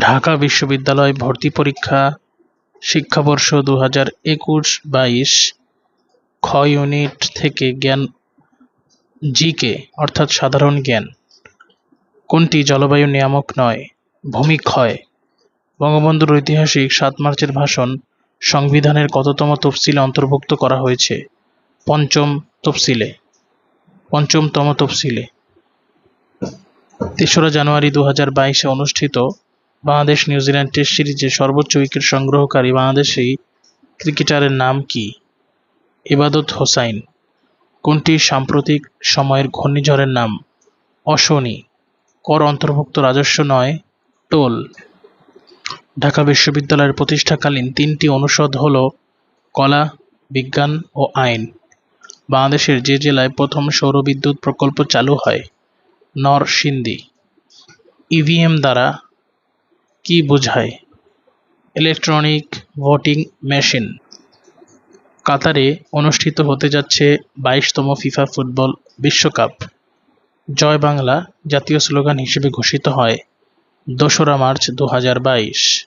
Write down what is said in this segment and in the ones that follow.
ঢাকা বিশ্ববিদ্যালয় ভর্তি পরীক্ষা, শিক্ষাবর্ষ দু হাজার একুশ বাইশ খ ইউনিট থেকে জ্ঞান, জিকে, অর্থাৎ সাধারণ জ্ঞান। কোনটি জলবায়ু নিয়ামক নয়? ভূমি ক্ষয়। বঙ্গবন্ধুর ঐতিহাসিক সাত মার্চের ভাষণ সংবিধানের কততম তফসিলে অন্তর্ভুক্ত করা হয়েছে? পঞ্চম তফসিলে। পঞ্চমতম তফসিলে। তেসরা জানুয়ারি দু হাজার বাইশে অনুষ্ঠিত বাংলাদেশ নিউজিল্যান্ড টেস্ট সিরিজে সর্বোচ্চ উইকেট সংগ্রহকারী বাংলাদেশি ক্রিকেটারের নাম কি? ইবাদত হোসাইন। কোনটি সাম্প্রতিক সময়ের ঘূর্ণিঝড়ের নাম? অশনি। কর অন্তর্ভুক্ত রাজস্ব নয়, টোল। ঢাকা বিশ্ববিদ্যালয়ের প্রতিষ্ঠাকালীন তিনটি অনুষদ হল কলা, বিজ্ঞান ও আইন। বাংলাদেশের যে জেলায় প্রথম সৌরবিদ্যুৎ প্রকল্প চালু হয়, নরসিংদী। ইভিএম দ্বারা কি বোঝায়? Electronic voting machine. কাতারে অনুষ্ঠিত হতে যাচ্ছে বাইশতম ফিফা ফুটবল বিশ্বকাপ। জয় বাংলা জাতীয় স্লোগান হিসেবে ঘোষিত হয়, দোসরা মার্চ দু হাজার বাইশ।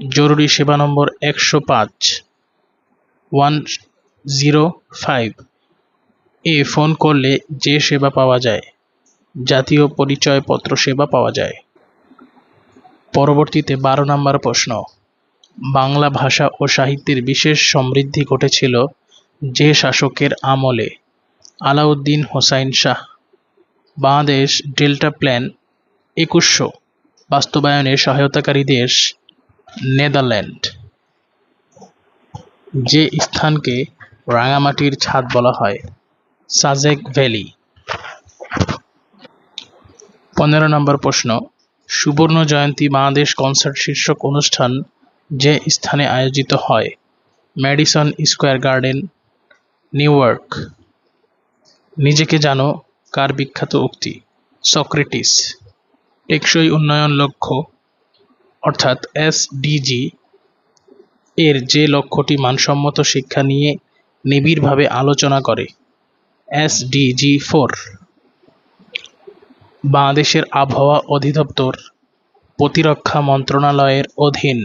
জরুরি সেবা নম্বর একশো পাঁচ, ওয়ান জিরো ফাইভ। এ ফোন করলে যে সেবা পাওয়া যায়, জাতীয় পরিচয়পত্র সেবা পাওয়া যায়। পরবর্তীতে বারো নম্বর প্রশ্ন। বাংলা ভাষা ও সাহিত্যের বিশেষ সমৃদ্ধি ঘটেছিল যে শাসকের আমলে। আলাউদ্দিন হোসাইন শাহ, বাংলাদেশ ডেল্টা প্ল্যান একুশশো, বাস্তবায়নে সহায়তাকারী দেশ নেদারল্যান্ড। যে স্থানকে রাঙামাটির ছাদ বলা হয়, সাজেক ভ্যালি। পনেরো নম্বর প্রশ্ন সুবর্ণ জয়ন্তী বাংলাদেশ কনসার্ট শীর্ষক অনুষ্ঠান যে স্থানে আয়োজিত হয় ম্যাডিসন স্কোয়ার গার্ডেন নিউ ইয়র্ক নিজেকে জানো কার বিখ্যাত উক্তি? সক্রেটিস টেকসই উন্নয়ন লক্ষ্য, অর্থাৎ এসডিজি এর যে লক্ষ্যটি মানসম্মত শিক্ষা নিয়ে নিবিড়ভাবে আলোচনা করে এসডিজি ফোর বাংলাদেশের আবহাওয়া অধিদপ্তর প্রতিরক্ষা মন্ত্রণালয়ের অধীন।